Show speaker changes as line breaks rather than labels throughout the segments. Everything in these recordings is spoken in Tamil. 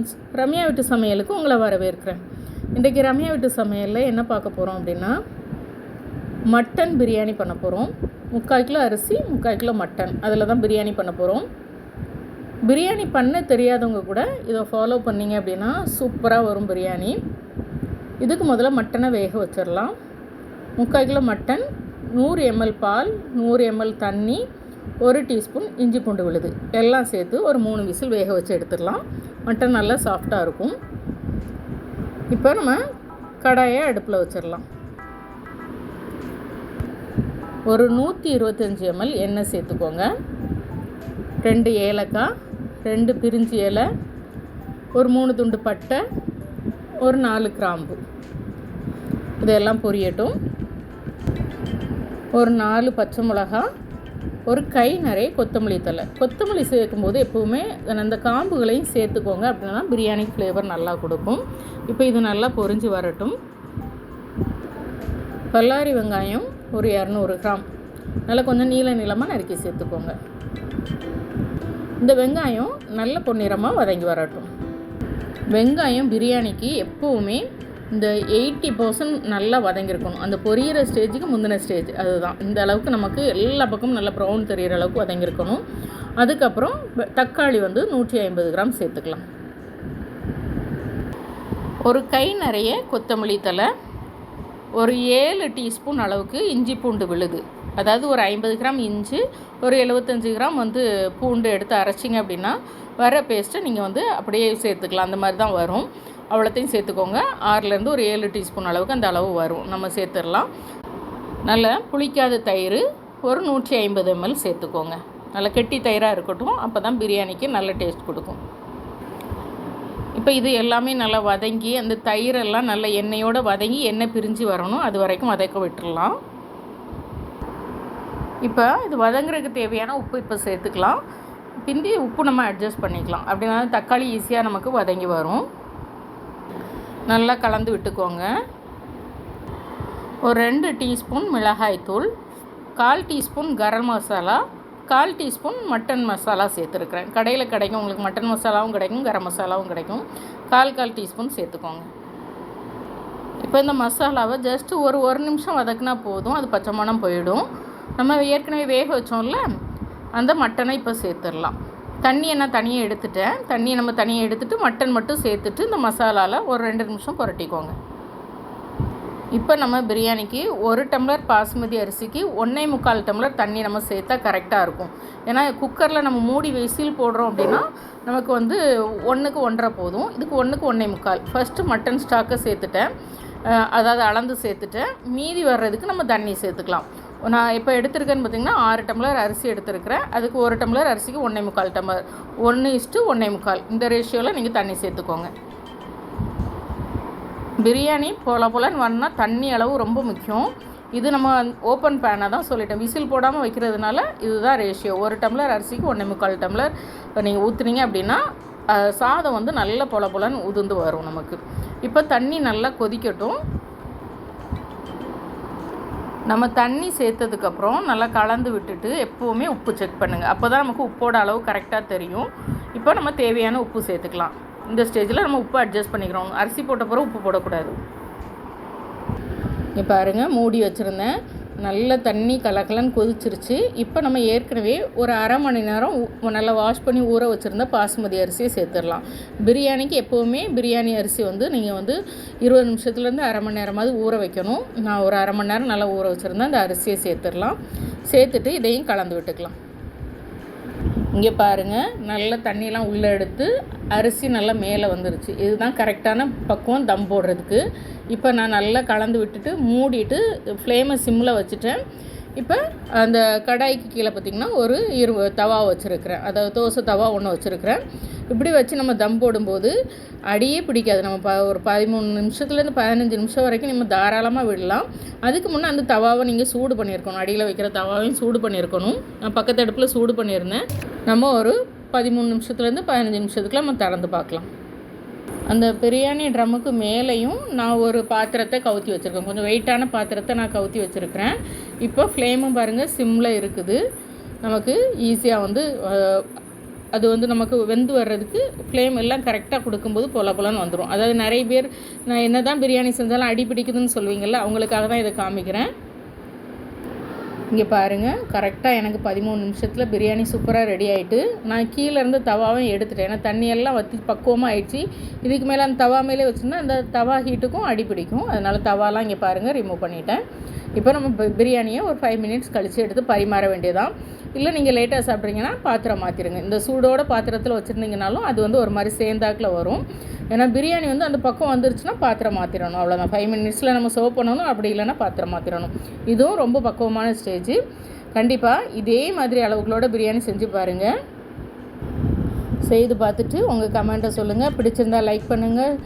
ஃப்ரெண்ட்ஸ் ரம்யா வீட்டு சமையலுக்கு உங்களை வரவேற்கிறேன். இன்றைக்கி ரம்யா வீட்டு சமையலில் என்ன பார்க்க போகிறோம் அப்படின்னா மட்டன் பிரியாணி பண்ண போகிறோம் முக்கால் கிலோ அரிசி முக்கால் கிலோ மட்டன். அதில் தான் பிரியாணி பண்ண போகிறோம் பிரியாணி பண்ண தெரியாதவங்க கூட இதை ஃபாலோ பண்ணிங்க அப்படின்னா சூப்பராக வரும் பிரியாணி. இதுக்கு முதல்ல மட்டனை வேக வச்சிடலாம். முக்கால் கிலோ மட்டன் நூறு எம்எல் பால் நூறு எம்எல் தண்ணி ஒரு டீஸ்பூன் இஞ்சி பூண்டு விழுது. எல்லாம் சேர்த்து ஒரு மூணு விசில் வேக வச்சு எடுத்துடலாம். மட்டன் நல்லா சாஃப்டாக இருக்கும். இப்போ நம்ம கடாயை அடுப்பில் வச்சிடலாம். ஒரு நூற்றி இருபத்தஞ்சி எம்எல் எண்ணெய் சேர்த்துக்கோங்க. ரெண்டு ஏலக்காய் ரெண்டு பிரிஞ்சி இலை ஒரு மூணு துண்டு பட்டை ஒரு நாலு கிராம்பு. இதெல்லாம் பொரியட்டும். ஒரு நாலு பச்சை மிளகா ஒரு கை நிறைய கொத்தமல்லி தலை கொத்தமல்லி சேர்க்கும்போது எப்போவுமே அந்த காம்புகளையும் சேர்த்துக்கோங்க. அப்படின்னா பிரியாணி ஃப்ளேவர் நல்லா கொடுக்கும். இப்போ இது நல்லா பொரிஞ்சு வரட்டும். பல்லாரி வெங்காயம் ஒரு இரநூறு கிராம். நல்லா கொஞ்சம் நீல நீளமாக நறுக்கி சேர்த்துக்கோங்க. இந்த வெங்காயம் நல்ல பொன்னிறமாக வதங்கி வரட்டும். வெங்காயம் பிரியாணிக்கு எப்போவுமே இந்த எயிட்டி பர்சன்ட் நல்லா வதங்கியிருக்கணும். அந்த பொரியிற ஸ்டேஜுக்கு முந்தின ஸ்டேஜ். அதுதான். இந்த அளவுக்கு நமக்கு எல்லா பக்கமும் நல்லா ப்ரௌன் தெரிகிற அளவுக்கு வதங்கியிருக்கணும். அதுக்கப்புறம் தக்காளி வந்து நூற்றி ஐம்பது கிராம் சேர்த்துக்கலாம். ஒரு கை நிறைய கொத்தமல்லி தலை ஒரு ஏழு டீஸ்பூன் அளவுக்கு இஞ்சி பூண்டு விழுது. அதாவது ஒரு ஐம்பது கிராம் இஞ்சி ஒரு எழுபத்தஞ்சி கிராம் வந்து பூண்டு எடுத்து அரைச்சிங்க அப்படின்னா வர பேஸ்ட்டை நீங்கள் வந்து அப்படியே சேர்த்துக்கலாம். அந்த மாதிரி தான் வரும். அவ்வளோத்தையும் சேர்த்துக்கோங்க. ஆறுலேருந்து ஒரு ஏழு டீஸ்பூன் அளவுக்கு அந்த அளவு வரும். நம்ம சேர்த்துடலாம். நல்லா புளிக்காத தயிர் ஒரு நூற்றி ஐம்பது எம்எல் சேர்த்துக்கோங்க. நல்லா கெட்டி தயிராக இருக்கட்டும். அப்போ தான் பிரியாணிக்கு நல்ல டேஸ்ட் கொடுக்கும். இப்போ இது எல்லாமே நல்லா வதங்கி அந்த தயிரெல்லாம் நல்ல எண்ணெயோடு வதங்கி எண்ணெய் பிரிஞ்சு வரணும். அது வரைக்கும் வதக்க விட்டுடலாம். இப்போ இது வதங்குறதுக்கு தேவையான உப்பு இப்போ சேர்த்துக்கலாம். பிந்தி உப்பு நம்ம அட்ஜஸ்ட் பண்ணிக்கலாம். அப்படின்னா தக்காளி ஈஸியாக நமக்கு வதங்கி வரும். நல்லா கலந்து விட்டுக்கோங்க. ஒரு ரெண்டு டீஸ்பூன் மிளகாய்த்தூள் கால் டீஸ்பூன் கரம் மசாலா கால் டீஸ்பூன் மட்டன் மசாலா சேர்த்துருக்குறேன். கடையில் கிடைக்கும் உங்களுக்கு மட்டன் மசாலாவும் கிடைக்கும் கரம் மசாலாவும் கிடைக்கும். கால் கால் டீஸ்பூன் சேர்த்துக்கோங்க. இப்போ இந்த மசாலாவை ஜஸ்ட்டு ஒரு ஒரு நிமிஷம் வதக்குனா போதும் அது பச்சை மணம் போயிடும். நம்ம ஏற்கனவே வேக வச்சோம்ல அந்த மட்டனை இப்போ சேர்த்துடலாம். தண்ணியை நான் தனியாக எடுத்துட்டேன். தண்ணியை நம்ம தனியாக எடுத்துகிட்டு மட்டன் மட்டும் சேர்த்துட்டு இந்த மசாலாவில் ஒரு ரெண்டு நிமிஷம் புரட்டிக்கோங்க. இப்போ நம்ம பிரியாணிக்கு ஒரு டம்ளர் பாஸ்மதி அரிசிக்கு ஒன்றே முக்கால் டம்ளர் தண்ணி நம்ம சேர்த்தா கரெக்டாக இருக்கும். ஏன்னா குக்கரில் நம்ம மூடி விசில் போடுறோம் அப்படின்னா நமக்கு வந்து ஒன்றுக்கு ஒன்றரை போதும். இதுக்கு ஒன்றுக்கு ஒன்றே முக்கால். ஃபஸ்ட்டு மட்டன் ஸ்டாக்கை சேர்த்துட்டேன். அதாவது அளந்து சேர்த்துட்டேன். மீதி வர்றதுக்கு நம்ம தண்ணி சேர்த்துக்கலாம். நான் இப்போ எடுத்திருக்கேன்னு பார்த்தீங்கன்னா ஆறு டம்ளர் அரிசி எடுத்திருக்கிறேன். அதுக்கு ஒரு டம்ளர் அரிசிக்கு ஒன்றே முக்கால் டம்ளர். ஒன்று இஸ்ட்டு ஒன்றே முக்கால். இந்த ரேஷியோவில் நீங்கள் தண்ணி சேர்த்துக்கோங்க. பிரியாணி போல போலன்னு வரணும்னா தண்ணி அளவு ரொம்ப முக்கியம். இது நம்ம ஓப்பன் பேனாக தான் சொல்லிட்டேன். விசில் போடாமல் வைக்கிறதுனால இதுதான் ரேஷியோ ஒரு டம்ளர் அரிசிக்கு ஒன்றே முக்கால் டம்ளர். நீங்கள் ஊற்றுனீங்க அப்படின்னா சாதம் வந்து நல்ல பொல பொலன்னு உதிர்ந்து வரும் நமக்கு. இப்போ தண்ணி நல்லா கொதிக்கட்டும். நம்ம தண்ணி சேர்த்ததுக்கப்புறம் நல்லா கலந்து விட்டுட்டு எப்போவுமே உப்பு செக் பண்ணுங்கள் அப்போ தான் நமக்கு உப்போட அளவு கரெக்டாக தெரியும். இப்போ நம்ம தேவையான உப்பு சேர்த்துக்கலாம். இந்த ஸ்டேஜில் நம்ம உப்பு அட்ஜஸ்ட் பண்ணிக்கிறோம். அரிசி போட்ட பிறகு உப்பு போடக்கூடாது. இப்போ பாருங்கள் மூடி வச்சுருந்தேன். நல்ல தண்ணி கலக்கலன்னு கொதிச்சிருச்சு. இப்போ நம்ம ஏற்கனவே ஒரு அரை மணி நேரம் நல்லா வாஷ் பண்ணி ஊற வச்சுருந்த பாசுமதி அரிசியை சேர்த்துடலாம். பிரியாணிக்கு எப்போவுமே பிரியாணி அரிசி வந்து நீங்கள் வந்து இருபது நிமிஷத்துலேருந்து அரை மணி நேரமாவது ஊற வைக்கணும். நான் ஒரு அரை மணி நேரம் நல்லா ஊற வச்சுருந்தேன். அந்த அரிசியை சேர்த்துடலாம். சேர்த்துட்டு இதையும் கலந்து விட்டுக்கலாம். இங்கே பாருங்கள் நல்ல தண்ணியெலாம் உள்ளே எடுத்து அரிசி நல்லா மேலே வந்துருச்சு. இதுதான் கரெக்டான பக்குவம் தம் போடுறதுக்கு. இப்போ நான் நல்லா கலந்து விட்டுட்டு மூடிட்டு ஃப்ளேமை சிம்மில் வச்சுட்டேன். இப்போ அந்த கடாய்க்கு கீழே பார்த்திங்கன்னா ஒரு இரு தவா வச்சுருக்கிறேன். அதாவது தோசை தவா ஒன்று வச்சுருக்கிறேன். இப்படி வச்சு நம்ம தம் போடும்போது அடியே பிடிக்காது. நம்ம ப ஒரு பதிமூணு நிமிஷத்துலேருந்து பதினஞ்சு நிமிஷம் வரைக்கும் நம்ம தாராளமாக விடலாம். அதுக்கு முன்னே அந்த தவாவை நீங்கள் சூடு பண்ணியிருக்கணும். அடியில் வைக்கிற தவாவையும் சூடு பண்ணியிருக்கணும். நான் பக்கத்து அடுப்பில் சூடு பண்ணியிருந்தேன். நம்ம ஒரு பதிமூணு நிமிஷத்துலேருந்து பதினஞ்சு நிமிஷத்துக்குள்ள நம்ம திறந்து பார்க்கலாம். அந்த பிரியாணி ட்ரம்முக்கு மேலேயும் நான் ஒரு பாத்திரத்தை கவுத்தி வச்சுருக்கேன். கொஞ்சம் வெயிட்டான பாத்திரத்தை நான் கவுத்தி வச்சுருக்கிறேன். இப்போ ஃப்ளேமும் பாருங்கள் சிம்மில் இருக்குது. நமக்கு ஈஸியாக வந்து அது வந்து நமக்கு வெந்து வர்றதுக்கு ஃப்ளேம் எல்லாம் கரெக்டாக கொடுக்கும்போது பொல பொலன்னு வந்துடும் அதாவது நிறைய பேர் நான் என்ன தான் பிரியாணி செஞ்சாலும் அடி பிடிக்குதுன்னு சொல்லுவீங்கள்ல அவங்களுக்காக தான் இதை காமிக்கிறேன். இங்கே பாருங்கள் கரெக்டாக எனக்கு பதிமூணு நிமிஷத்தில் பிரியாணி சூப்பராக ரெடி ஆகிட்டு நான் கீழேருந்து தவாவும் எடுத்துட்டேன். ஏன்னா தண்ணியெல்லாம் வற்றி பக்குவமாக ஆயிடுச்சு. இதுக்கு மேலே அந்த தவா மேலே வச்சுருந்தா அந்த தவா ஹீட்டுக்கும் அடி பிடிக்கும். அதனால் தவாலாம் இங்கே பாருங்கள் ரிமூவ் பண்ணிட்டேன். இப்போ நம்ம பிரியாணியை ஒரு ஃபைவ் மினிட்ஸ் கழித்து எடுத்து பரிமாற வேண்டியதான் இல்லை நீங்கள் லேட்டாக சாப்பிட்றீங்கன்னா பாத்திரம் மாற்றிடுங்க இந்த சூடோட பாத்திரத்தில் வச்சுருந்தீங்கனாலும் அது வந்து ஒரு மாதிரி சேர்ந்தாக்கில் வரும். ஏன்னா பிரியாணி வந்து அந்த பக்கம் வந்துருச்சுன்னா பாத்திரம் மாற்றிடணும் அவ்வளோதான் ஃபைவ் மினிட்ஸில் நம்ம சர்வ் பண்ணணும் அப்படி இல்லைன்னா பாத்திரம் மாற்றிடணும் இதுவும் ரொம்ப பக்குவமான ஸ்டேஜ் கண்டிப்பாக இதே மாதிரி அளவுகளோட பிரியாணி செஞ்சு பாருங்கள் செய்து பார்த்துட்டு உங்கள் கமெண்ட்டை சொல்லுங்கள் பிடிச்சிருந்தால் லைக் பண்ணுங்கள்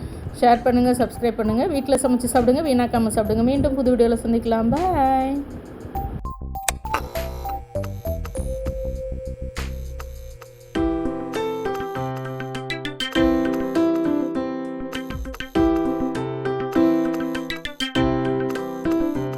ஷேர் பண்ணுங்கள் சப்ஸ்கிரைப் பண்ணுங்கள் வீட்டில் சமைச்சு சாப்பிடுங்க வீணாக்காமல் சாப்பிடுங்க. மீண்டும் புது வீடியோவில் சந்திக்கலாம். பாய்